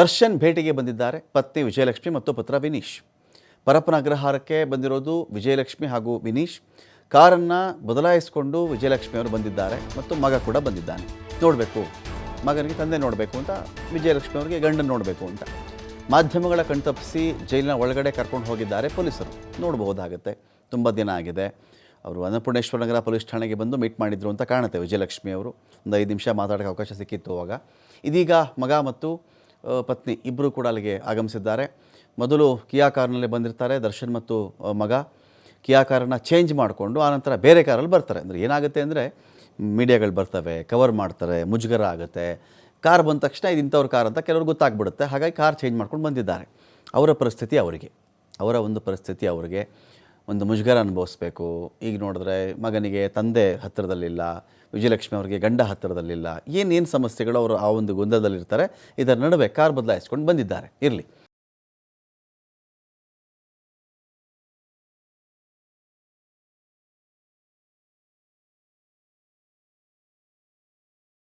ದರ್ಶನ್ ಭೇಟಿಗೆ ಬಂದಿದ್ದಾರೆ ಪತ್ನಿ ವಿಜಯಲಕ್ಷ್ಮಿ ಮತ್ತು ಪುತ್ರ ವಿನೀಶ್. ಪರಪ್ಪನ ಅಗ್ರಹಾರಕ್ಕೆ ಬಂದಿರೋದು ವಿಜಯಲಕ್ಷ್ಮಿ ಹಾಗೂ ವಿನೀಶ್. ಕಾರನ್ನು ಬದಲಾಯಿಸಿಕೊಂಡು ವಿಜಯಲಕ್ಷ್ಮಿ ಅವರು ಬಂದಿದ್ದಾರೆ ಮತ್ತು ಮಗ ಕೂಡ ಬಂದಿದ್ದಾನೆ. ನೋಡಬೇಕು. ಮಗನಿಗೆ ತಂದೆ ನೋಡಬೇಕು ಅಂತ ವಿಜಯಲಕ್ಷ್ಮಿ ಅವರಿಗೆ ಗಂಡನ ನೋಡಬೇಕು ಅಂತ. ಮಾಧ್ಯಮಗಳ ಕಣ್ತಪ್ಪಿಸಿ ಜೈಲಿನ ಒಳಗಡೆ ಕರ್ಕೊಂಡು ಹೋಗಿದ್ದಾರೆ ಪೊಲೀಸರು. ನೋಡಬಹುದಾಗುತ್ತೆ. ತುಂಬ ದಿನ ಆಗಿದೆ. ಅವರು ಅನ್ನಪೂರ್ಣೇಶ್ವರ ನಗರ ಪೊಲೀಸ್ ಠಾಣೆಗೆ ಬಂದು ಮೀಟ್ ಮಾಡಿದ್ರು ಅಂತ ಕಾಣುತ್ತೆ ವಿಜಯಲಕ್ಷ್ಮಿ ಅವರು. ಒಂದು ಐದು ನಿಮಿಷ ಮಾತಾಡೋಕ್ಕೆ ಅವಕಾಶ ಸಿಕ್ಕಿತ್ತು ಅವಾಗ. ಇದೀಗ ಮಗ ಮತ್ತು ಪತ್ನಿ ಇಬ್ಬರು ಕೂಡ ಅಲ್ಲಿಗೆ ಆಗಮಿಸಿದ್ದಾರೆ. ಮೊದಲು ಕಿಯಾ ಕಾರ್ನಲ್ಲಿ ಬಂದಿರ್ತಾರೆ, ದರ್ಶನ್ ಮತ್ತು ಮಗ. ಕಿಯಾ ಕಾರನ್ನ ಚೇಂಜ್ ಮಾಡಿಕೊಂಡು ಆನಂತರ ಬೇರೆ ಕಾರಲ್ಲಿ ಬರ್ತಾರೆ. ಅಂದರೆ ಏನಾಗುತ್ತೆ ಅಂದರೆ ಮೀಡಿಯಾಗಳು ಬರ್ತವೆ, ಕವರ್ ಮಾಡ್ತಾರೆ, ಮುಜುಗರ ಆಗುತ್ತೆ. ಕಾರ್ ಬಂದ ತಕ್ಷಣ ಇದು ಇಂಥವ್ರ ಕಾರ್ ಅಂತ ಕೆಲವ್ರಿಗೆ ಗೊತ್ತಾಗ್ಬಿಡುತ್ತೆ. ಹಾಗಾಗಿ ಕಾರ್ ಚೇಂಜ್ ಮಾಡ್ಕೊಂಡು ಬಂದಿದ್ದಾರೆ. ಅವರ ಪರಿಸ್ಥಿತಿ ಅವರಿಗೆ. ಅವರ ಒಂದು ಪರಿಸ್ಥಿತಿ ಅವರಿಗೆ. ಒಂದು ಮುಜುಗರ ಅನುಭವಿಸ್ಬೇಕು. ಈಗ ನೋಡಿದ್ರೆ ಮಗನಿಗೆ ತಂದೆ ಹತ್ತಿರದಲ್ಲಿಲ್ಲ, ವಿಜಯಲಕ್ಷ್ಮಿ ಅವರಿಗೆ ಗಂಡ ಹತ್ತಿರದಲ್ಲಿಲ್ಲ ಏನೇನು ಸಮಸ್ಯೆಗಳು ಅವರು ಆ ಒಂದು ಗೊಂದಲದಲ್ಲಿರ್ತಾರೆ, ಇದರ ನಡುವೆ ಕಾರ್ ಬದಲಾಯಿಸ್ಕೊಂಡು ಬಂದಿದ್ದಾರೆ. ಇರಲಿ.